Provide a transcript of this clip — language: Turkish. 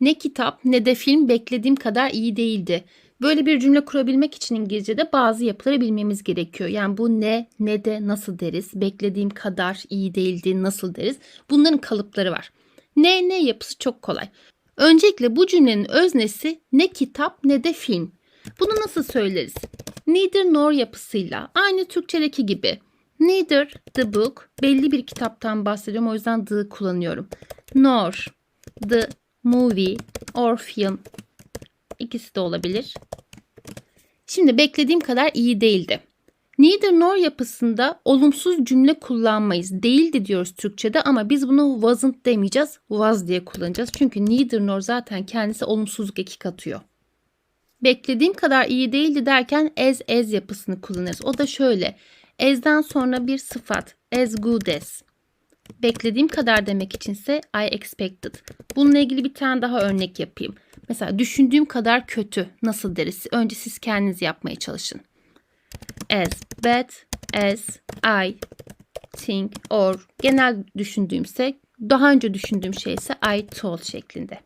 Ne kitap ne de film beklediğim kadar iyi değildi. Böyle bir cümle kurabilmek için İngilizce'de bazı yapıları bilmemiz gerekiyor. Yani bu ne, ne de nasıl deriz, beklediğim kadar iyi değildi nasıl deriz. Bunların kalıpları var. Ne, ne yapısı çok kolay. Öncelikle bu cümlenin öznesi ne kitap ne de film. Bunu nasıl söyleriz? Neither nor yapısıyla aynı Türkçedeki gibi. Neither the book belli bir kitaptan bahsediyorum o yüzden the kullanıyorum. Nor the movie or film ikisi de olabilir. Şimdi beklediğim kadar iyi değildi. Neither nor yapısında olumsuz cümle kullanmayız. Değildi diyoruz Türkçe'de ama biz bunu wasn't demeyeceğiz. Was diye kullanacağız. Çünkü neither nor zaten kendisi olumsuzluk eki katıyor. Beklediğim kadar iyi değildi derken as as yapısını kullanırız. O da şöyle. As'den sonra bir sıfat. As good as. Beklediğim kadar demek içinse I expected. Bununla ilgili bir tane daha örnek yapayım. Mesela düşündüğüm kadar kötü nasıl deriz? Önce siz kendiniz yapmaya çalışın. As bad as I think or genel düşündüğümse daha önce düşündüğüm şey ise I told şeklinde.